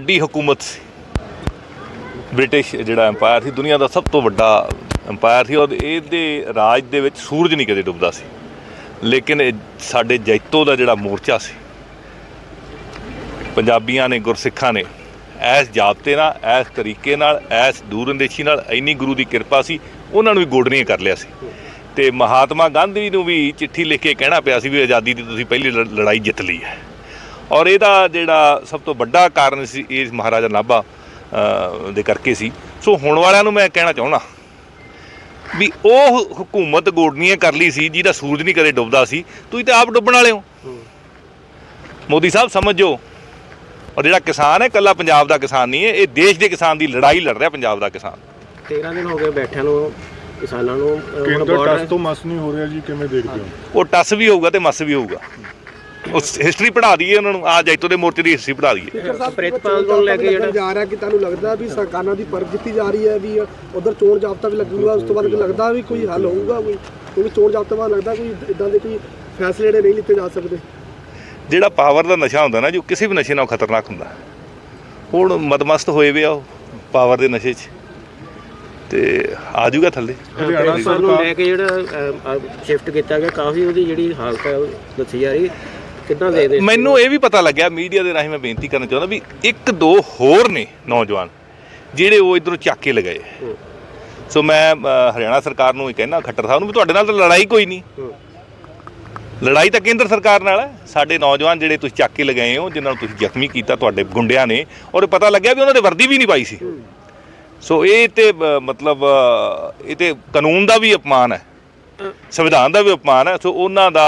ਵੱਡੀ ਹਕੂਮਤ ਸੀ। ਬ੍ਰਿਟਿਸ਼ ਜਿਹੜਾ ਐਮਪਾਇਰ ਸੀ, ਦੁਨੀਆ ਦਾ ਸਭ ਤੋਂ ਵੱਡਾ ਐਮਪਾਇਰ ਸੀ ਔਰ ਇਹਦੇ ਰਾਜ ਦੇ ਵਿੱਚ ਸੂਰਜ ਨਹੀਂ ਕਦੇ ਡੁੱਬਦਾ ਸੀ। ਲੇਕਿਨ ਸਾਡੇ ਜੈਤੋ ਦਾ ਜਿਹੜਾ ਮੋਰਚਾ ਸੀ, ਪੰਜਾਬੀਆਂ ਨੇ, ਗੁਰਸਿੱਖਾਂ ਨੇ ਐਸ ਜਾਬਤੇ ਨਾਲ, ਐਸ ਤਰੀਕੇ ਨਾਲ, ਐਸ ਦੂਰਅੰਦੇਸ਼ੀ ਨਾਲ ਇੰਨੀ ਗੁਰੂ ਦੀ ਕਿਰਪਾ ਸੀ, ਉਹਨਾਂ ਨੂੰ ਵੀ ਗੋਡਰੀਆਂ ਕਰ ਲਿਆ ਸੀ। ਤੇ ਮਹਾਤਮਾ ਗਾਂਧੀ ਨੂੰ ਵੀ ਚਿੱਠੀ ਲਿਖ ਕੇ ਕਹਿਣਾ ਪਿਆ ਸੀ ਵੀ ਆਜ਼ਾਦੀ ਦੀ ਤੁਸੀਂ ਪਹਿਲੀ ਲ- ਲੜਾਈ ਜਿੱਤ ਲਈ ਹੈ। ਔਰ ਇਹਦਾ ਜਿਹੜਾ ਸਭ ਤੋਂ ਵੱਡਾ ਕਾਰਨ ਸੀ ਇਹ ਮਹਾਰਾਜਾ ਨਾਭਾ ਦੇ ਕਰਕੇ ਸੀ। ਸੋ ਹੁਣ ਵਾਲਿਆਂ ਨੂੰ ਮੈਂ ਕਹਿਣਾ ਚਾਹੁੰਦਾ ਵੀ ਉਹ ਹਕੂਮਤ ਗੋਡਨੀਆਂ ਕਰ ਲਈ ਸੀ ਜਿਹਦਾ ਸੂਰਜ ਨਹੀਂ ਕਦੇ ਡੁੱਬਦਾ ਸੀ। ਤੁਸੀਂ ਤਾਂ ਆਪ ਡੁੱਬਣ ਵਾਲੇ ਹੋ। ਮੋਦੀ ਸਾਹਿਬ ਸਮਝੋ ਔਰ ਜਿਹੜਾ ਕਿਸਾਨ ਹੈ ਕੱਲਾ ਪੰਜਾਬ ਦਾ ਕਿਸਾਨ ਨਹੀਂ ਹੈ ਇਹ ਦੇਸ਼ ਦੇ ਕਿਸਾਨ ਦੀ ਲੜਾਈ ਲੜ ਰਿਹਾ ਪੰਜਾਬ ਦਾ ਕਿਸਾਨ। 13 ਦਿਨ ਹੋ ਗਏ ਬੈਠਿਆਂ ਨੂੰ ਕਿਸਾਨਾਂ ਨੂੰ ਹੁਣ ਟਸ ਤੋਂ ਮਸ ਨਹੀਂ ਹੋ ਰਿਹਾ ਜੀ ਕਿਵੇਂ ਦੇਖਦੇ ਹੋ? ਉਹ ਟਸ ਵੀ ਹੋਊਗਾ ਤੇ ਮਸ ਵੀ ਹੋਊਗਾ। ਹਿਸਟਰੀ ਪੜ੍ਹਾ ਦਈਏ ਉਹਨਾਂ ਨੂੰ। ਆ ਜੈਤੋ ਦੇ ਮੋਰਚੇ ਦੀ ਹਿਸਟਰੀ ਪੜ੍ਹਾ ਦਈਏ। ਪ੍ਰਿਤਪਾਲ ਨੂੰ ਲੈ ਕੇ ਜਿਹੜਾ ਜਾ ਰਿਹਾ ਕਿ ਤੁਹਾਨੂੰ ਲੱਗਦਾ ਵੀ ਸਰਕਾਰਾਂ ਦੀ ਪਰਖ ਕੀਤੀ ਜਾ ਰਹੀ ਹੈ ਵੀ ਉਧਰ ਚੋਣ ਜਾਬਤਾ ਵੀ ਲੱਗੂਗਾ ਉਸ ਤੋਂ ਬਾਅਦ ਕਿ ਲੱਗਦਾ ਵੀ ਕੋਈ ਹੱਲ ਹੋਊਗਾ ਕੋਈ? ਕਿਉਂਕਿ ਚੋਣ ਜਾਬਤੇ ਬਾਅਦ ਲੱਗਦਾ ਕੋਈ ਇਦਾਂ ਦੇ ਕੋਈ ਫੈਸਲੇ ਜਿਹੜੇ ਨਹੀਂ ਲਿੱਤੇ ਜਾ ਸਕਦੇ। ਜਿਹੜਾ ਪਾਵਰ ਦਾ ਨਸ਼ਾ ਹੁੰਦਾ ਨਾ ਜੋ ਕਿਸੇ ਵੀ ਨਸ਼ੇ ਨਾਲੋਂ ਖਤਰਨਾਕ ਹੁੰਦਾ ਹੁਣ ਮਦਮਸਤ ਹੋਏ ਵੇ ਆ ਉਹ ਪਾਵਰ ਦੇ ਨਸ਼ੇ 'ਚ। ਤੇ ਆ ਜਾਊਗਾ ਥੱਲੇ। ਹਰਿਆਣਾ ਨੂੰ ਲੈ ਕੇ ਜਿਹੜਾ ਸ਼ਿਫਟ ਕੀਤਾ ਗਿਆ ਕਾਫੀ ਉਹਦੀ ਜਿਹੜੀ ਹਾਲਤ ਹੈ ਉਹ ਦੱਸੀ ਜਾ ਰਹੀ ਕਿੱਦਾਂ ਦੇ ਦੇ ਮੈਨੂੰ ਇਹ ਵੀ ਪਤਾ ਲੱਗਿਆ ਮੀਡੀਆ ਦੇ ਰਾਹੀਂ ਮੈਂ ਬੇਨਤੀ ਕਰਨਾ ਚਾਹੁੰਦਾ ਵੀ ਇੱਕ ਦੋ ਹੋਰ ਨੇ ਨੌਜਵਾਨ ਜਿਹੜੇ ਉਹ ਇਧਰੋਂ ਚੱਕ ਕੇ ਲਗਾਏ। ਸੋ ਮੈਂ ਹਰਿਆਣਾ ਸਰਕਾਰ ਨੂੰ ਇਹ ਕਹਿਣਾ ਖੱਟਰ ਸਾਹਿਬ ਨੂੰ ਵੀ ਤੁਹਾਡੇ ਨਾਲ ਤਾਂ ਲੜਾਈ ਕੋਈ ਨਹੀਂ। ਲੜਾਈ ਤਾਂ ਕੇਂਦਰ ਸਰਕਾਰ ਨਾਲ ਹੈ। ਸਾਡੇ ਨੌਜਵਾਨ ਜਿਹੜੇ ਤੁਸੀਂ ਚੱਕ ਕੇ ਲਗਾਏ ਹੋ ਜਿਨ੍ਹਾਂ ਨੂੰ ਤੁਸੀਂ ਜ਼ਖਮੀ ਕੀਤਾ ਤੁਹਾਡੇ ਗੁੰਡਿਆਂ ਨੇ ਔਰ ਪਤਾ ਲੱਗਿਆ ਵੀ ਉਹਨਾਂ ਦੇ ਵਰਦੀ ਵੀ ਨਹੀਂ ਪਾਈ ਸੀ। ਸੋ ਇਹ ਤੇ ਮਤਲਬ ਇਹ ਤੇ ਕਾਨੂੰਨ ਦਾ ਵੀ ਅਪਮਾਨ ਹੈ। ਸੰਵਿਧਾਨ ਦਾ ਵੀ ਅਪਮਾਨ ਹੈ ਸੋ ਉਹਨਾਂ ਦਾ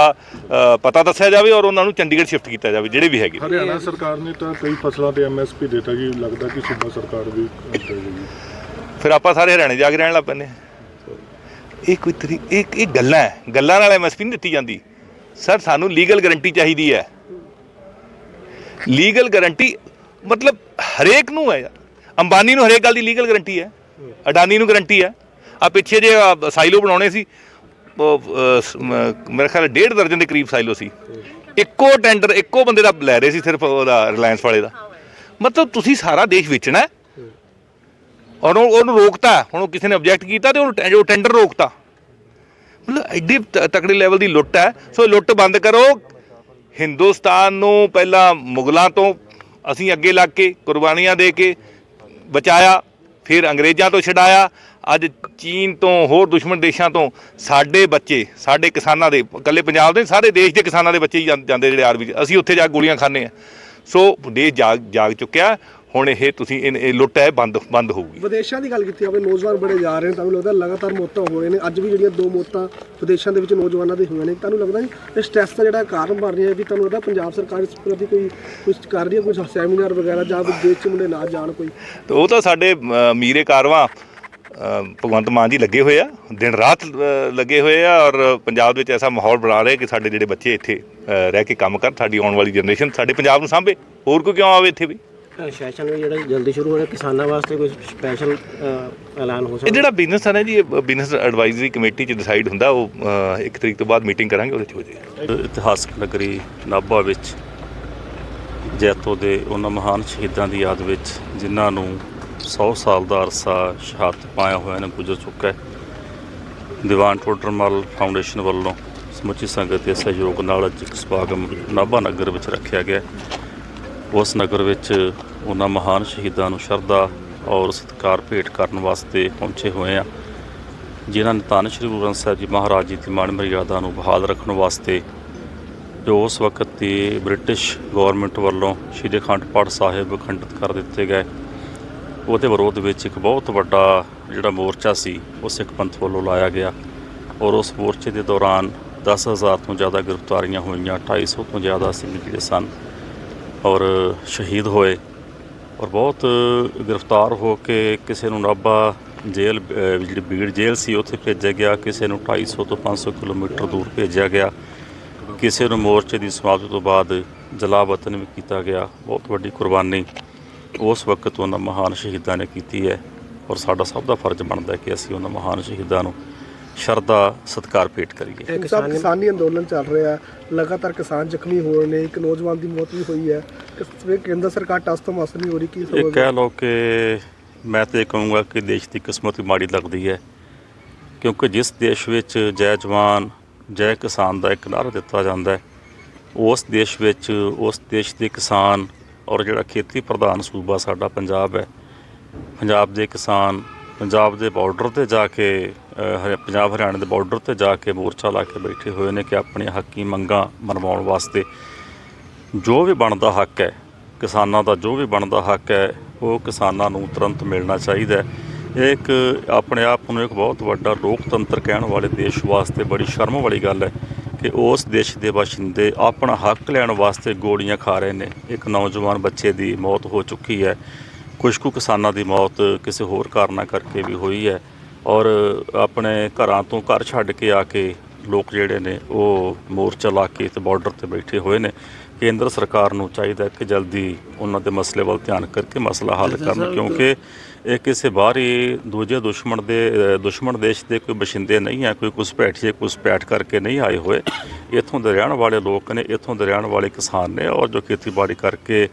ਪਤਾ ਦੱਸਿਆ ਜਾਵੇ ਔਰ ਉਹਨਾਂ ਨੂੰ ਚੰਡੀਗੜ੍ਹ ਸ਼ਿਫਟ ਕੀਤਾ ਜਾਵੇ ਜਿਹੜੇ ਵੀ ਹੈਗੇ ਹਰਿਆਣਾ ਸਰਕਾਰ ਨੇ ਤਾਂ ਕਈ ਫਸਲਾਂ ਤੇ ਐਮਐਸਪੀ ਦਿੱਤਾ ਜੀ ਲੱਗਦਾ ਕਿ ਸੂਬਾ ਸਰਕਾਰ ਵੀ ਫਿਰ ਆਪਾਂ ਸਾਰੇ ਹਰਿਆਣੇ ਜਾ ਕੇ ਰਹਿਣ ਲੱਗ ਹਾਂ। ਇਹ ਕੋਈ ਤਰੀ ਇਹ ਇਹ ਗੱਲਾਂ ਹੈ ਗੱਲਾਂ ਨਾਲ ਐਮਐਸਪੀ ਨਹੀਂ ਦਿੱਤੀ ਜਾਂਦੀ। ਸਰ ਸਾਨੂੰ ਲੀਗਲ ਗਾਰੰਟੀ ਚਾਹੀਦੀ ਹੈ। ਲੀਗਲ ਗਾਰੰਟੀ ਮਤਲਬ ਹਰੇਕ ਨੂੰ ਹੈ ਅੰਬਾਨੀ ਨੂੰ ਹਰੇਕ ਗੱਲ ਦੀ ਲੀਗਲ ਗਾਰੰਟੀ ਹੈ ਅਡਾਨੀ ਨੂੰ ਗਾਰੰਟੀ ਹੈ। ਆ ਪਿੱਛੇ ਜੇ ਸਾਈਲੋ ਬਣਾਉਣੇ ਸੀ ਉਹ ਮੇਰੇ ਖਿਆਲ ਡੇਢ ਦਰਜਨ ਦੇ ਕਰੀਬ ਸਾਈਲੋ ਸੀ। ਇੱਕੋ ਟੈਂਡਰ, ਇੱਕੋ ਬੰਦੇ ਦਾ ਲੈ ਰਹੇ ਸੀ ਸਿਰਫ ਉਹਦਾ ਰਿਲਾਇੰਸ ਵਾਲੇ ਦਾ। ਮਤਲਬ ਤੁਸੀਂ ਸਾਰਾ ਦੇਸ਼ ਵੇਚਣਾ ਔਰ ਉਹ- ਉਹਨੂੰ ਰੋਕਤਾ। ਹੁਣ ਉਹ ਕਿਸੇ ਨੇ ਆਬਜੈਕਟ ਕੀਤਾ ਤੇ ਉਹਨੂੰ ਉਹ ਟੈਂਡਰ ਰੋਕਤਾ। ਮਤਲਬ ਐਡੀ ਤਕੜੇ ਲੈਵਲ ਦੀ ਲੁੱਟ ਹੈ। ਸੋ ਲੁੱਟ ਬੰਦ ਕਰੋ। ਹਿੰਦੁਸਤਾਨ ਨੂੰ ਪਹਿਲਾਂ ਮੁਗਲਾਂ ਤੋਂ ਅਸੀਂ ਅੱਗੇ ਲੱਗ ਕੇ ਕੁਰਬਾਨੀਆਂ ਦੇ ਕੇ ਬਚਾਇਆ। ਫਿਰ ਅੰਗਰੇਜ਼ਾਂ ਤੋਂ ਛਡਾਇਆ। ਅੱਜ ਚੀਨ ਤੋਂ ਹੋਰ ਦੁਸ਼ਮਣ ਦੇਸ਼ਾਂ ਤੋਂ ਸਾਡੇ ਬੱਚੇ, ਸਾਡੇ ਕਿਸਾਨਾਂ ਦੇ, ਇਕੱਲੇ ਪੰਜਾਬ ਦੇ ਸਾਰੇ ਦੇਸ਼ ਦੇ ਕਿਸਾਨਾਂ ਦੇ ਬੱਚੇ ਹੀ ਜਾਂਦੇ ਜਿਹੜੇ ਆਰਮੀ 'ਚ। ਅਸੀਂ ਉੱਥੇ ਜਾ ਕੇ ਗੋਲੀਆਂ ਖਾਂਦੇ ਆ ਸੋ ਦੇਸ਼ ਜਾਗ ਜਾਗ ਚੁੱਕਿਆ। ਹੁਣ ਇਹ ਤੁਸੀਂ ਇਹ ਇਹ ਲੁੱਟ ਹੈ ਬੰਦ ਬੰਦ ਹੋਊਗੀ। ਵਿਦੇਸ਼ਾਂ ਦੀ ਗੱਲ ਕੀਤੀ ਜਾਵੇ ਨੌਜਵਾਨ ਬੜੇ ਜਾ ਰਹੇ ਨੇ ਤੁਹਾਨੂੰ ਲੱਗਦਾ ਲਗਾਤਾਰ ਮੌਤਾਂ ਹੋ ਰਹੀਆਂ ਨੇ ਅੱਜ ਵੀ ਜਿਹੜੀਆਂ ਦੋ ਮੌਤਾਂ ਵਿਦੇਸ਼ਾਂ ਦੇ ਵਿੱਚ ਨੌਜਵਾਨਾਂ ਦੇ ਹੋਈਆਂ ਨੇ ਤੁਹਾਨੂੰ ਲੱਗਦਾ ਨਹੀਂ ਇਹ ਸਟ੍ਰੈਸ ਦਾ ਜਿਹੜਾ ਕਾਰਨ ਬਣ ਰਿਹਾ ਹੈ ਵੀ ਤੁਹਾਨੂੰ ਲੱਗਦਾ ਪੰਜਾਬ ਸਰਕਾਰ ਇਸ ਪ੍ਰਤੀ ਕੋਈ ਕੁਝ ਕਰ ਰਹੀ ਹੈ ਕੋਈ ਸੈਮੀਨਾਰ ਵਗੈਰਾ ਜਾਂ ਵਿਦੇਸ਼ ਚ ਮੁੰਡੇ ਨਾ ਜਾਣ ਕੋਈ? ਤੇ ਉਹ ਤਾਂ ਸਾਡੇ ਅ, ਮੀਰੇ ਕਾਰਵਾਂ ਅ, ਭਗਵੰਤ ਮਾਨ ਜੀ ਲੱਗੇ ਹੋਏ ਆ ਦਿਨ ਰਾਤ ਅ, ਲੱਗੇ ਹੋਏ ਆ ਔਰ ਪੰਜਾਬ ਵਿੱਚ ਐਸਾ ਮਾਹੌਲ ਬਣਾ ਰਹੇ ਕਿ ਸਾਡੇ ਜਿਹੜੇ ਬੱਚੇ ਇੱਥੇ ਅ, ਰਹਿ ਕੇ ਕੰਮ ਕਰਨ ਸਾਡੀ ਆਉਣ ਵਾਲੀ ਜਨਰੇਸ਼ਨ ਸਾਡੇ ਪੰਜਾਬ ਨੂੰ ਸਾਂਭੇ। ਹੋਰ ਕੋਈ ਕਿਉਂ ਆਵੇ ਇੱਥੇ ਵੀ? ਸੈਸ਼ਨ ਵੀ ਜਿਹੜਾ ਜਲਦੀ ਸ਼ੁਰੂ ਹੋ ਰਿਹਾ ਕਿਸਾਨਾਂ ਵਾਸਤੇ ਕੋਈ ਸਪੈਸ਼ਲ ਐਲਾਨ ਹੋ ਇਹ ਸਕਦਾ? ਜਿਹੜਾ ਬਿਜ਼ਨਸ ਹੈ ਨਾ ਜੀ ਬਿਜ਼ਨਸ ਐਡਵਾਈਜ਼ਰੀ ਕਮੇਟੀ ਚ ਡਿਸਾਈਡ ਹੁੰਦਾ ਉਹ ਇੱਕ ਤਰੀਕ ਤੋਂ ਬਾਅਦ ਮੀਟਿੰਗ ਕਰਾਂਗੇ ਉਹਦੇ ਚ ਹੋ ਜਾਏਗਾ। ਇਤਿਹਾਸਕ ਨਗਰੀ ਨਾਭਾ ਵਿੱਚ ਜੈਤੋ ਦੇ ਉਹਨਾਂ ਮਹਾਨ ਸ਼ਹੀਦਾਂ ਦੀ ਯਾਦ ਵਿੱਚ ਜਿਨ੍ਹਾਂ ਨੂੰ 100 ਸਾਲ ਦਾ ਅਰਸਾ ਸ਼ਹਾਦਤ ਪਾਇਆ ਹੋਇਆ ਨੇ ਗੁਜ਼ਰ ਚੁੱਕਾ ਹੈ। ਦੀਵਾਨ ਟੋਡਰਮਲ ਫਾਊਂਡੇਸ਼ਨ ਵੱਲੋਂ ਸਮੁੱਚੀ ਸੰਗਤ ਦੇ ਸਹਿਯੋਗ ਨਾਲ ਅੱਜ ਇੱਕ ਸਮਾਗਮ ਨਾਭਾ ਨਗਰ ਵਿੱਚ ਰੱਖਿਆ ਗਿਆ ਉਸ ਨਗਰ ਵਿੱਚ ਉਹਨਾਂ ਮਹਾਨ ਸ਼ਹੀਦਾਂ ਨੂੰ ਸ਼ਰਧਾ ਔਰ ਸਤਿਕਾਰ ਭੇਟ ਕਰਨ ਵਾਸਤੇ ਪਹੁੰਚੇ ਹੋਏ ਆ, ਜਿਨ੍ਹਾਂ ਨੇ ਧੰਨ ਸ਼੍ਰੀ ਗੁਰੂ ਗ੍ਰੰਥ ਸਾਹਿਬ ਜੀ ਮਹਾਰਾਜ ਜੀ ਦੀ ਮਾਣ ਮਰਿਆਦਾ ਨੂੰ ਬਹਾਲ ਰੱਖਣ ਵਾਸਤੇ ਜੋ ਉਸ ਵਕਤ ਦੀ ਬ੍ਰਿਟਿਸ਼ ਗਵਰਨਮੈਂਟ ਵੱਲੋਂ ਸ਼੍ਰੀ ਅਖੰਡ ਪਾਠ ਸਾਹਿਬ ਖੰਡਿਤ ਕਰ ਦਿੱਤੇ ਗਏ, ਉਹਦੇ ਵਿਰੋਧ ਵਿੱਚ ਇੱਕ ਬਹੁਤ ਵੱਡਾ ਜਿਹੜਾ ਮੋਰਚਾ ਸੀ, ਉਹ ਸਿੱਖ ਪੰਥ ਵੱਲੋਂ ਲਾਇਆ ਗਿਆ ਔਰ ਉਸ ਮੋਰਚੇ ਦੇ ਦੌਰਾਨ 10000 ਤੋਂ ਜ਼ਿਆਦਾ ਗ੍ਰਿਫਤਾਰੀਆਂ ਹੋਈਆਂ 250 ਤੋਂ ਜ਼ਿਆਦਾ ਸਿੰਘ ਜਿਹੜੇ ਸਨ। ਔਰ ਸ਼ਹੀਦ ਹੋਏ ਔਰ ਬਹੁਤ ਗ੍ਰਿਫਤਾਰ ਹੋ ਕੇ ਕਿਸੇ ਨੂੰ ਨਾਭਾ ਜੇਲ੍ਹ ਜਿਹੜੀ ਬੀੜ ਜੇਲ੍ਹ ਸੀ, ਉੱਥੇ ਭੇਜਿਆ ਗਿਆ। ਕਿਸੇ ਨੂੰ 250 ਤੋਂ 500 ਕਿਲੋਮੀਟਰ ਦੂਰ ਭੇਜਿਆ ਗਿਆ। ਕਿਸੇ ਨੂੰ ਮੋਰਚੇ ਦੀ ਸਮਾਪਤੀ ਤੋਂ ਬਾਅਦ ਜਲਾ ਵਤਨ ਵੀ ਕੀਤਾ ਗਿਆ। ਬਹੁਤ ਵੱਡੀ ਕੁਰਬਾਨੀ ਉਸ ਵਕਤ ਉਹਨਾਂ ਮਹਾਨ ਸ਼ਹੀਦਾਂ ਨੇ ਕੀਤੀ ਹੈ। ਔਰ ਸਾਡਾ ਸਭ ਦਾ ਫਰਜ਼ ਬਣਦਾ ਹੈ ਕਿ ਅਸੀਂ ਉਹਨਾਂ ਮਹਾਨ ਸ਼ਹੀਦਾਂ ਨੂੰ ਸ਼ਰਧਾ ਸਤਿਕਾਰ ਭੇਟ ਕਰੀਏ। ਇਹ ਸਭ ਕਿਸਾਨ ਅੰਦੋਲਨ ਚੱਲ ਰਿਹਾ ਹੈ। ਲਗਾਤਾਰ ਕਿਸਾਨ ਜ਼ਖਮੀ ਹੋ ਰਹੇ ਨੇ ਇੱਕ ਨੌਜਵਾਨ ਦੀ ਮੌਤ ਵੀ ਹੋਈ ਹੈ। ਕਿਸ ਕੇਂਦਰ ਸਰਕਾਰ ਟਸ ਤੋਂ ਮਸ ਨਹੀਂ ਹੋ ਰਹੀ ਕੀ ਇਹ ਕਹਿ ਲਓ ਕਿ ਮੈਂ ਤੇ ਕਹੂੰਗਾ ਕਿ ਦੇਸ਼ ਦੀ ਕਿਸਮਤ ਹੀ ਮਾੜੀ ਲੱਗਦੀ ਹੈ। ਕਿਉਂਕਿ ਜਿਸ ਦੇਸ਼ ਵਿੱਚ ਜੈ ਜਵਾਨ ਜੈ ਕਿਸਾਨ ਦਾ ਇੱਕ ਨਾਅਰਾ ਦਿੱਤਾ ਜਾਂਦਾ ਹੈ ਉਸ ਦੇਸ਼ ਵਿੱਚ ਉਸ ਦੇਸ਼ ਦੇ ਕਿਸਾਨ ਔਰ ਜਿਹੜਾ ਖੇਤੀ ਪ੍ਰਧਾਨ ਸੂਬਾ ਸਾਡਾ ਪੰਜਾਬ ਹੈ ਪੰਜਾਬ ਦੇ ਕਿਸਾਨ ਪੰਜਾਬ ਦੇ ਬਾਰਡਰ ਤੇ ਜਾ ਕੇ ਹਰਿ- ਪੰਜਾਬ ਹਰਿਆਣਾ ਦੇ ਬਾਰਡਰ ਤੇ ਜਾ ਕੇ ਮੋਰਚਾ ਲਾ ਕੇ ਬੈਠੇ ਹੋਏ ਨੇ ਕਿ ਆਪਣੀਆਂ ਹੱਕੀ ਮੰਗਾਂ ਮਨਵਾਉਣ ਵਾਸਤੇ ਜੋ ਵੀ ਬਣਦਾ ਹੱਕ ਹੈ, ਕਿਸਾਨਾਂ ਦਾ ਜੋ ਵੀ ਬਣਦਾ ਹੱਕ ਹੈ, ਉਹ ਕਿਸਾਨਾਂ ਨੂੰ ਤੁਰੰਤ ਮਿਲਣਾ ਚਾਹੀਦਾ ਇਹ ਇੱਕ ਆਪਣੇ ਆਪ ਨੂੰ ਇੱਕ ਬਹੁਤ ਵੱਡਾ ਲੋਕਤੰਤਰ ਕਹਿਣ ਵਾਲੇ ਦੇਸ਼ ਵਾਸਤੇ ਬੜੀ ਸ਼ਰਮ ਵਾਲੀ ਗੱਲ ਹੈ ਕਿ ਉਸ ਦੇਸ਼ ਦੇ ਵਾਸ਼ਿੰਦੇ ਆਪਣਾ ਹੱਕ ਲੈਣ ਵਾਸਤੇ ਗੋਲੀਆਂ ਖਾ ਰਹੇ ਨੇ। ਇੱਕ ਨੌਜਵਾਨ ਬੱਚੇ ਦੀ ਮੌਤ ਹੋ ਚੁੱਕੀ ਹੈ। ਕੁਝ ਕੁ ਕਿਸਾਨਾਂ ਦੀ ਮੌਤ ਕਿਸੇ ਹੋਰ ਕਾਰਨਾਂ ਕਰਕੇ ਵੀ ਹੋਈ ਹੈ। ਔਰ ਆਪਣੇ ਘਰਾਂ ਤੋਂ ਘਰ ਛੱਡ ਕੇ ਆ ਕੇ ਲੋਕ ਜਿਹੜੇ ਨੇ ਉਹ ਮੋਰਚਾ ਲਾ ਕੇ ਤੇ ਬਾਰਡਰ ਤੇ ਬੈਠੇ ਹੋਏ ਨੇ। ਕੇਂਦਰ ਸਰਕਾਰ ਨੂੰ ਚਾਹੀਦਾ ਕਿ ਜਲਦੀ ਉਹਨਾਂ ਦੇ ਮਸਲੇ ਵੱਲ ਧਿਆਨ ਕਰਕੇ ਮਸਲਾ ਹੱਲ ਕਰਨ ਕਿਉਂਕਿ ਇਹ ਕਿਸੇ ਬਾਹਰੀ ਦੂਜੇ ਦੁਸ਼ਮਣ ਦੇ ਦੁਸ਼ਮਣ ਦੇਸ਼ ਦੇ ਕੋਈ ਬਸ਼ਿੰਦੇ ਨਹੀਂ ਹੈ ਕੋਈ ਘੁਸਪੈਠੀਏ ਘੁਸਪੈਠ ਕਰਕੇ ਨਹੀਂ ਆਏ ਹੋਏ। ਇੱਥੋਂ ਦੇ ਰਹਿਣ ਵਾਲੇ ਲੋਕ ਨੇ ਇੱਥੋਂ ਦੇ ਰਹਿਣ ਵਾਲੇ ਕਿਸਾਨ ਨੇ ਔਰ ਜੋ ਖੇਤੀਬਾੜੀ ਕਰਕੇ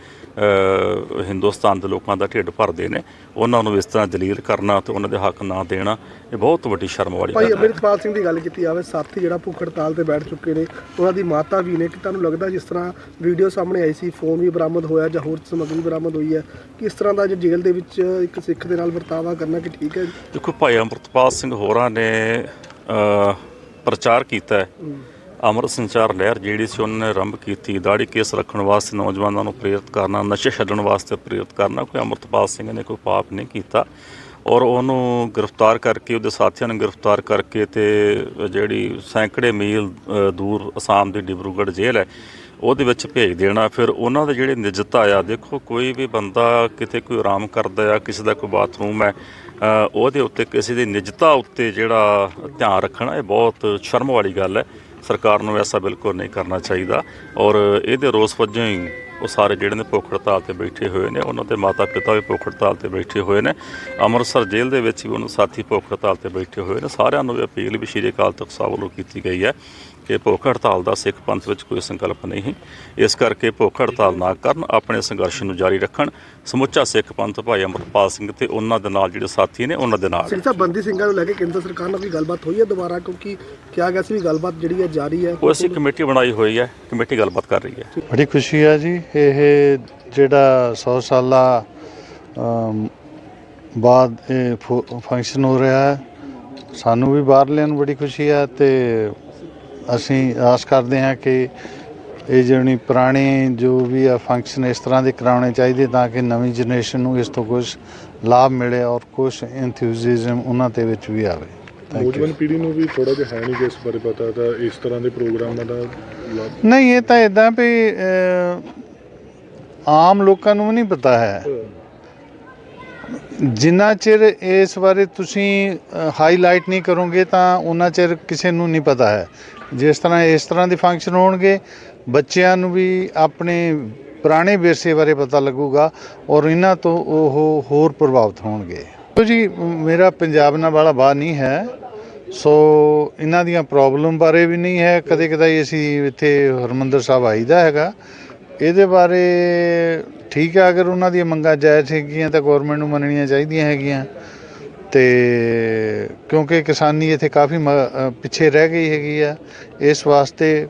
ਹਿੰਦੁਸਤਾਨ ਦੇ ਲੋਕਾਂ ਦਾ ਢਿੱਡ ਭਰਦੇ ਨੇ ਉਹਨਾਂ ਨੂੰ ਇਸ ਤਰ੍ਹਾਂ ਜਲੀਲ ਕਰਨਾ ਤੇ ਉਹਨਾਂ ਦੇ ਹੱਕ ਨਾ ਦੇਣਾ ਇਹ ਬਹੁਤ ਵੱਡੀ ਸ਼ਰਮ ਵਾਲੀ ਭਾਈ ਗੱਲ ਹੈ। ਅੰਮ੍ਰਿਤਪਾਲ ਸਿੰਘ ਦੀ ਗੱਲ ਕੀਤੀ ਜਾਵੇ ਸਾਥੀ ਜਿਹੜਾ ਭੁੱਖ ਹੜਤਾਲ ਤੇ ਬੈਠ ਚੁੱਕੇ ਨੇ ਉਹਨਾਂ ਦੀ ਮਾਤਾ ਵੀ ਨੇ ਕਿ ਤੁਹਾਨੂੰ ਲੱਗਦਾ ਜਿਸ ਤਰ੍ਹਾਂ ਵੀਡੀਓ ਸਾਹਮਣੇ ਆਈ ਸੀ ਫੋਨ ਵੀ ਬਰਾਮਦ ਹੋਇਆ ਜਾਂ ਹੋਰ ਸਮੱਗਰੀ ਬਰਾਮਦ ਹੋਈ ਹੈ। ਕਿ ਇਸ ਤਰ੍ਹਾਂ ਦਾ ਜੇ ਜੇਲ੍ਹ ਦੇ ਵਿੱਚ ਇੱਕ ਸਿੱਖ ਦੇ ਨਾਲ ਵਰਤਾਵਾ ਕਰਨਾ ਕਿ ਠੀਕ ਹੈ ਦੇਖੋ ਭਾਈ ਅੰਮ੍ਰਿਤਪਾਲ ਸਿੰਘ ਹੋਰਾਂ ਨੇ ਪ੍ਰਚਾਰ ਕੀਤਾ ਹੈ। ਅਮਰ ਸੰਚਾਰ ਲਹਿਰ ਜਿਹੜੀ ਸੀ ਉਹਨਾਂ ਨੇ ਆਰੰਭ ਕੀਤੀ ਦਾੜੀ ਕੇਸ ਰੱਖਣ ਵਾਸਤੇ ਨੌਜਵਾਨਾਂ ਨੂੰ ਪ੍ਰੇਰਿਤ ਕਰਨਾ ਨਸ਼ੇ ਛੱਡਣ ਵਾਸਤੇ ਪ੍ਰੇਰਿਤ ਕਰਨਾ ਕੋਈ ਅੰਮ੍ਰਿਤਪਾਲ ਸਿੰਘ ਨੇ ਕੋਈ ਪਾਪ ਨਹੀਂ ਕੀਤਾ। ਔਰ ਉਹਨੂੰ ਗ੍ਰਿਫਤਾਰ ਕਰਕੇ ਉਹਦੇ ਸਾਥੀਆਂ ਨੂੰ ਗ੍ਰਿਫਤਾਰ ਕਰਕੇ ਤੇ ਜਿਹੜੀ ਸੈਂਕੜੇ ਮੀਲ ਦੂਰ ਅਸਾਮ ਦੀ ਡਿਬਰੂਗੜ੍ਹ ਜੇਲ੍ਹ ਹੈ ਉਹਦੇ ਵਿੱਚ ਭੇਜ ਦੇਣਾ, ਫਿਰ ਉਹਨਾਂ ਦੇ ਜਿਹੜੇ ਨਿਜਤਾ ਆ ਦੇਖੋ ਕੋਈ ਵੀ ਬੰਦਾ ਕਿਤੇ ਕੋਈ ਆਰਾਮ ਕਰਦਾ ਆ, ਕਿਸੇ ਦਾ ਕੋਈ ਬਾਥਰੂਮ ਹੈ ਉਹਦੇ ਉੱਤੇ ਕਿਸੇ ਦੀ ਨਿਜਤਾ ਉੱਤੇ ਜਿਹੜਾ ਧਿਆਨ ਰੱਖਣਾ, ਇਹ ਬਹੁਤ ਸ਼ਰਮ ਵਾਲੀ ਗੱਲ ਹੈ। ਸਰਕਾਰ ਨੂੰ ਐਸਾ ਬਿਲਕੁਲ ਨਹੀਂ ਕਰਨਾ ਚਾਹੀਦਾ ਔਰ ਇਹਦੇ ਰੋਸ ਵਜੋਂ ਹੀ ਉਹ ਸਾਰੇ ਜਿਹੜੇ ਨੇ ਭੁੱਖ ਹੜਤਾਲ ਤੇ ਬੈਠੇ ਹੋਏ ਨੇ, ਉਹਨਾਂ ਦੇ ਮਾਤਾ ਪਿਤਾ ਵੀ ਭੁੱਖ ਹੜਤਾਲ ਤੇ ਬੈਠੇ ਹੋਏ ਨੇ, ਅੰਮ੍ਰਿਤਸਰ ਜੇਲ੍ਹ ਦੇ ਵਿੱਚ ਵੀ ਉਹਨਾਂ ਸਾਥੀ ਭੁੱਖ ਹੜਤਾਲ ਤੇ ਬੈਠੇ ਹੋਏ ਨੇ, ਸਾਰਿਆਂ ਨੂੰ ਇਹ ਅਪੀਲ ਵੀ ਸ਼੍ਰੀ ਅਕਾਲ ਤਖਤ ਸਾਹਿਬ ਵੱਲੋਂ ਕੀਤੀ ਗਈ ਹੈ ਕਿ ਭੁੱਖ ਹੜਤਾਲ ਦਾ ਸਿੱਖ ਪੰਥ ਵਿੱਚ ਕੋਈ ਸੰਕਲਪ ਨਹੀਂ ਇਸ ਕਰਕੇ ਭੁੱਖ ਹੜਤਾਲ ਨਾ ਕਰਨ ਆਪਣੇ ਸੰਘਰਸ਼ ਨੂੰ ਜਾਰੀ ਰੱਖਣ। ਸਮੁੱਚਾ ਸਿੱਖ ਪੰਥ ਭਾਈ ਅੰਮ੍ਰਿਤਪਾਲ ਸਿੰਘ ਤੇ ਉਹਨਾਂ ਦੇ ਨਾਲ ਜਿਹੜੇ ਸਾਥੀ ਨੇ ਉਹਨਾਂ ਦੇ ਨਾਲ। ਸਿੰਘ ਸਾਹਿਬ ਬੰਦੀ ਸਿੰਘਾਂ ਨੂੰ ਲੈ ਕੇ ਕੇਂਦਰ ਸਰਕਾਰ ਨਾਲ ਕੋਈ ਗੱਲਬਾਤ ਹੋਈ ਹੈ ਦੁਬਾਰਾ? ਕਿਉਂਕਿ ਕਿਹਾ ਗਿਆ ਸੀ ਵੀ ਗੱਲਬਾਤ ਜਿਹੜੀ ਹੈ ਜਾਰੀ ਹੈ। ਉਹ ਅਸੀਂ ਕਮੇਟੀ ਬਣਾਈ ਹੋਈ ਹੈ ਕਮੇਟੀ ਗੱਲਬਾਤ ਕਰ ਰਹੀ ਹੈ। ਬੜੀ ਖੁਸ਼ੀ ਆ ਜੀ ਇਹ ਜਿਹੜਾ 100 ਸਾਲਾ ਬਾਅਦ ਇਹ ਫੰਕਸ਼ਨ ਹੋ ਰਿਹਾ ਹੈ ਸਾਨੂੰ ਵੀ ਬਾਹਰਲਿਆਂ ਨੂੰ ਬੜੀ ਖੁਸ਼ੀ ਆ ਤੇ ਅਸੀਂ ਆਸ ਕਰਦੇ ਹਾਂ ਕਿ ਇਹ ਜਿਹੜੀ ਪੁਰਾਣੇ ਜੋ ਵੀ ਆ ਫੰਕਸ਼ਨ ਇਸ ਤਰ੍ਹਾਂ ਦੇ ਕਰਾਉਣੇ ਚਾਹੀਦੇ ਤਾਂ ਕਿ ਨਵੀਂ ਜਨਰੇਸ਼ਨ ਨੂੰ ਇਸ ਤੋਂ ਕੁਝ ਲਾਭ ਮਿਲੇ ਔਰ ਕੁਝ ਐਂਥੂਸੀਜ਼ਮ ਉਹਨਾਂ ਦੇ ਵਿੱਚ ਵੀ ਆਵੇ. ਨੌਜਵਾਨ ਪੀੜ੍ਹੀ ਨੂੰ ਵੀ ਥੋੜਾ ਜਿਹਾ ਹੈ ਨਹੀਂ ਕਿ ਇਸ ਬਾਰੇ ਪਤਾ ਤਾਂ ਇਸ ਤਰ੍ਹਾਂ ਦੇ ਪ੍ਰੋਗਰਾਮਾਂ ਦਾ ਲਾਭ? ਨਹੀਂ ਇਹ ਤਾਂ ਇਦਾਂ ਵੀ ਅਹ, ਆਮ ਲੋਕਾਂ ਨੂੰ ਨਹੀਂ ਪਤਾ ਹੈ। ਜਿੰਨਾ ਚਿਰ ਇਸ ਬਾਰੇ ਤੁਸੀਂ ਹਾਈਲਾਈਟ ਨਹੀਂ ਕਰੋਗੇ ਤਾਂ ਉਹਨਾਂ ਚਿਰ ਕਿਸੇ ਨੂੰ ਨਹੀਂ ਪਤਾ ਹੈ। ਜਿਸ ਤਰ੍ਹਾਂ ਇਸ ਤਰ੍ਹਾਂ ਦੇ ਫੰਕਸ਼ਨ ਹੋਣਗੇ, ਬੱਚਿਆਂ ਨੂੰ ਵੀ ਆਪਣੇ ਪੁਰਾਣੇ ਵਿਰਸੇ ਬਾਰੇ ਪਤਾ ਲੱਗੂਗਾ ਔਰ ਇਹਨਾਂ ਤੋਂ ਉਹ ਹੋਰ ਪ੍ਰਭਾਵਿਤ ਹੋਣਗੇ। ਤੋ ਜੀ, ਮੇਰਾ ਪੰਜਾਬ ਨਾਲ ਵਾਲਾ ਬਾਤ ਨਹੀਂ ਹੈ, ਸੋ ਇਹਨਾਂ ਦੀਆਂ ਪ੍ਰੋਬਲਮ ਬਾਰੇ ਵੀ ਨਹੀਂ ਹੈ। ਕਦੇ ਕਦਾਈ ਅਸੀਂ ਇੱਥੇ ਹਰਮੰਦਰ ਸਾਹਿਬ ਆਈਦਾ ਹੈਗਾ। ਇਹਦੇ ਬਾਰੇ ਠੀਕ ਹੈ, ਅਗਰ ਉਹਨਾਂ ਦੀਆਂ ਮੰਗਾਂ ਜਾਇਜ਼ ਹੈਗੀਆਂ ਤਾਂ ਗਵਰਨਮੈਂਟ ਨੂੰ ਮੰਨਣੀਆਂ ਚਾਹੀਦੀਆਂ ਹੈਗੀਆਂ। ਤੇ ਕਿਉਂਕਿ ਕਿਸਾਨੀ ਇੱਥੇ ਕਾਫੀ ਮ- ਪਿੱਛੇ ਰਹਿ ਗਈ ਹੈਗੀ ਆ। ਇਸ ਵਾਸਤੇ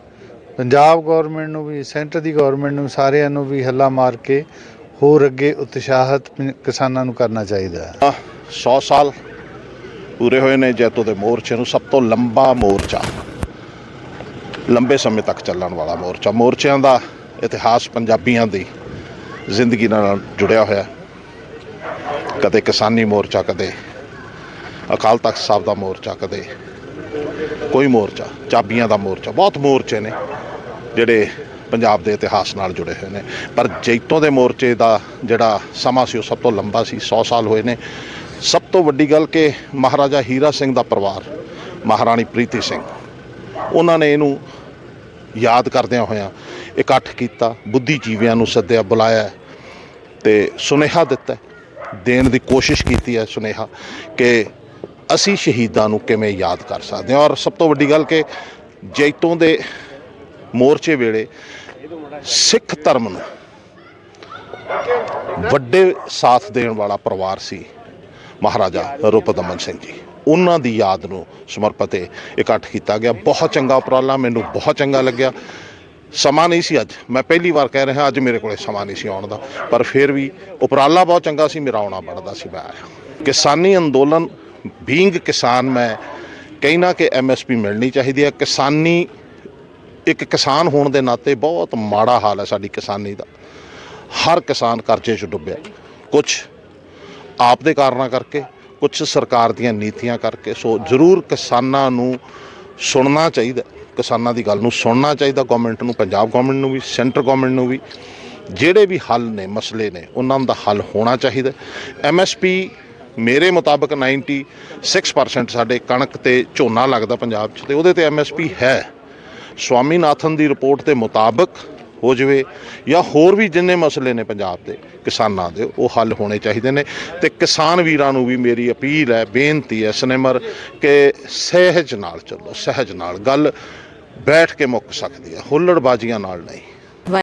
ਪੰਜਾਬ ਗਵਰਨਮੈਂਟ ਨੂੰ ਵੀ ਸੈਂਟਰ ਦੀ ਗਵਰਨਮੈਂਟ ਨੂੰ ਸਾਰਿਆਂ ਨੂੰ ਵੀ ਹੱਲਾ ਮਾਰ ਕੇ ਹੋਰ ਅੱਗੇ ਉਤਸ਼ਾਹਤ ਪ- ਕਿਸਾਨਾਂ ਨੂੰ ਕਰਨਾ ਚਾਹੀਦਾ ਹੈ। 100 ਸਾਲ ਪੂਰੇ ਹੋਏ ਨੇ ਜੈਤੋ ਦੇ ਮੋਰਚੇ ਨੂੰ, ਸਭ ਤੋਂ ਲੰਬਾ ਮੋਰਚਾ। ਲੰਬੇ ਸਮੇਂ ਤੱਕ ਚੱਲਣ ਵਾਲਾ ਮੋਰਚਾ। ਮੋਰਚਿਆਂ ਦਾ ਇਤਿਹਾਸ ਪੰਜਾਬੀਆਂ ਦੀ ਜ਼ਿੰਦਗੀ ਨਾਲ ਜੁੜਿਆ ਹੋਇਆ ਕਦੇ ਕਿਸਾਨੀ ਮੋਰਚਾ, ਕਦੇ ਅਕਾਲ ਤਖਤ ਸਾਹਿਬ ਦਾ ਮੋਰਚਾ ਕਦੇ। ਕੋਈ ਮੋਰਚਾ, ਚਾਬੀਆਂ ਦਾ ਮੋਰਚਾ, ਬਹੁਤ ਮੋਰਚੇ ਨੇ, ਜਿਹੜੇ ਪੰਜਾਬ ਦੇ ਇਤਿਹਾਸ ਨਾਲ ਜੁੜੇ ਹੋਏ ਨੇ। ਪਰ ਜੈਤੋਂ ਦੇ ਮੋਰਚੇ ਦਾ ਜਿਹੜਾ ਸਮਾਂ ਸੀ, ਉਹ ਸਭ ਤੋਂ ਲੰਬਾ ਸੀ 100 ਸਾਲ ਹੋਏ ਨੇ। ਸਭ ਤੋਂ ਵੱਡੀ ਗੱਲ ਕਿ ਮਹਾਰਾਜਾ ਹੀਰਾ ਸਿੰਘ ਦਾ ਪਰਿਵਾਰ, ਮਹਾਰਾਣੀ ਪ੍ਰੀਤੀ ਸਿੰਘ, ਉਹਨਾਂ ਨੇ ਇਹਨੂੰ ਯਾਦ ਕਰਦਿਆਂ ਹੋਇਆਂ ਇਕੱਠ ਕੀਤਾ, ਬੁੱਧੀਜੀਵੀਆਂ ਨੂੰ ਸੱਦਿਆ, ਬੁਲਾਇਆ ਤੇ ਸੁਨੇਹਾ ਦਿੱਤਾ। ਦੇਣ ਦੀ ਕੋਸ਼ਿਸ਼ ਕੀਤੀ ਹੈ ਸੁਨੇਹਾ ਕਿ ਅਸੀਂ ਸ਼ਹੀਦਾਂ ਨੂੰ ਕਿਵੇਂ ਯਾਦ ਕਰ ਸਕਦੇ ਹਾਂ? ਔਰ ਸਭ ਤੋਂ ਵੱਡੀ ਗੱਲ ਕਿ ਜੈਤੋਂ ਦੇ ਮੋਰਚੇ ਵੇਲੇ ਸਿੱਖ ਧਰਮ ਨੂੰ ਵੱਡੇ ਸਾਥ ਦੇਣ ਵਾਲਾ ਪਰਿਵਾਰ ਸੀ ਮਹਾਰਾਜਾ ਰੂਪਦਮਨ ਸਿੰਘ ਜੀ। ਉਹਨਾਂ ਦੀ ਯਾਦ ਨੂੰ ਸਮਰਪਿਤ ਇਕੱਠ ਕੀਤਾ ਗਿਆ। ਬਹੁਤ ਚੰਗਾ ਉਪਰਾਲਾ, ਮੈਨੂੰ ਬਹੁਤ ਚੰਗਾ ਲੱਗਿਆ। ਸਮਾਂ ਨਹੀਂ ਸੀ ਅੱਜ। ਮੈਂ ਪਹਿਲੀ ਵਾਰ ਕਹਿ ਰਿਹਾ, ਅੱਜ ਮੇਰੇ ਕੋਲੇ ਸਮਾਂ ਨਹੀਂ ਸੀ ਆਉਣ ਦਾ। ਪਰ ਫਿਰ ਵੀ ਉਪਰਾਲਾ ਬਹੁਤ ਚੰਗਾ ਸੀ, ਮੇਰਾ ਆਉਣਾ ਬਣਦਾ ਸੀ, ਮੈਂ ਆਇਆ। ਕਿਸਾਨੀ ਅੰਦੋਲਨ ਬੀਇੰਗ ਕਿਸਾਨ ਮੈਂ ਕਹਿਣਾ ਕਿ ਐਮਐਸਪੀ ਮਿਲਣੀ ਚਾਹੀਦੀ ਹੈ ਕਿਸਾਨੀ ਇੱਕ ਕਿਸਾਨ ਹੋਣ ਦੇ ਨਾਤੇ ਬਹੁਤ ਮਾੜਾ ਹਾਲ ਹੈ ਸਾਡੀ ਕਿਸਾਨੀ ਦਾ ਹਰ ਕਿਸਾਨ ਕਰਜ਼ੇ 'ਚ ਡੁੱਬਿਆ ਕੁਝ ਆਪ ਦੇ ਕਾਰਨਾਂ ਕਰਕੇ ਕੁਝ ਸਰਕਾਰ ਦੀਆਂ ਨੀਤੀਆਂ ਕਰਕੇ ਸੋ ਜ਼ਰੂਰ ਕਿਸਾਨਾਂ ਨੂੰ ਸੁਣਨਾ ਚਾਹੀਦਾ ਕਿਸਾਨਾਂ ਦੀ ਗੱਲ ਨੂੰ ਸੁਣਨਾ ਚਾਹੀਦਾ ਗਵਰਨਮੈਂਟ ਨੂੰ ਪੰਜਾਬ ਗਵਰਨਮੈਂਟ ਨੂੰ ਵੀ ਸੈਂਟਰ ਗਵਰਨਮੈਂਟ ਨੂੰ ਵੀ ਜਿਹੜੇ ਵੀ ਹੱਲ ਨੇ ਮਸਲੇ ਨੇ ਉਹਨਾਂ ਦਾ ਹੱਲ ਹੋਣਾ ਚਾਹੀਦਾ ਐਮਐਸਪੀ ਮੇਰੇ ਮੁਤਾਬਕ 96% ਸਾਡੇ ਕਣਕ ਤੇ ਝੋਨਾ ਲੱਗਦਾ ਪੰਜਾਬ 'ਚ ਤੇ ਉਹਦੇ ਤੇ ਐਮਐਸਪੀ ਹੈ। ਸਵਾਮੀਨਾਥਨ ਦੀ ਰਿਪੋਰਟ ਦੇ ਮੁਤਾਬਕ ਹੋ ਜਵੇ ਜਾਂ ਹੋਰ ਵੀ ਜਿੰਨੇ ਮਸਲੇ ਨੇ ਪੰਜਾਬ ਦੇ, ਕਿਸਾਨਾਂ ਦੇ, ਉਹ ਹੱਲ ਹੋਣੇ ਚਾਹੀਦੇ ਨੇ ਤੇ ਕਿਸਾਨ ਵੀਰਾਂ ਨੂੰ ਵੀ ਮੇਰੀ ਅਪੀਲ ਹੈ, ਬੇਨਤੀ ਹੈ, ਸਨੇਮਰ ਕਿ ਸਹਿਜ ਨਾਲ ਚੱਲੋ, ਸਹਿਜ ਨਾਲ ਗੱਲ ਬੈਠ ਕੇ ਮੁੱਕ ਸਕਦੀ ਹੈ, ਹੁੱਲੜਬਾਜ਼ੀਆਂ ਨਾਲ ਨਹੀਂ।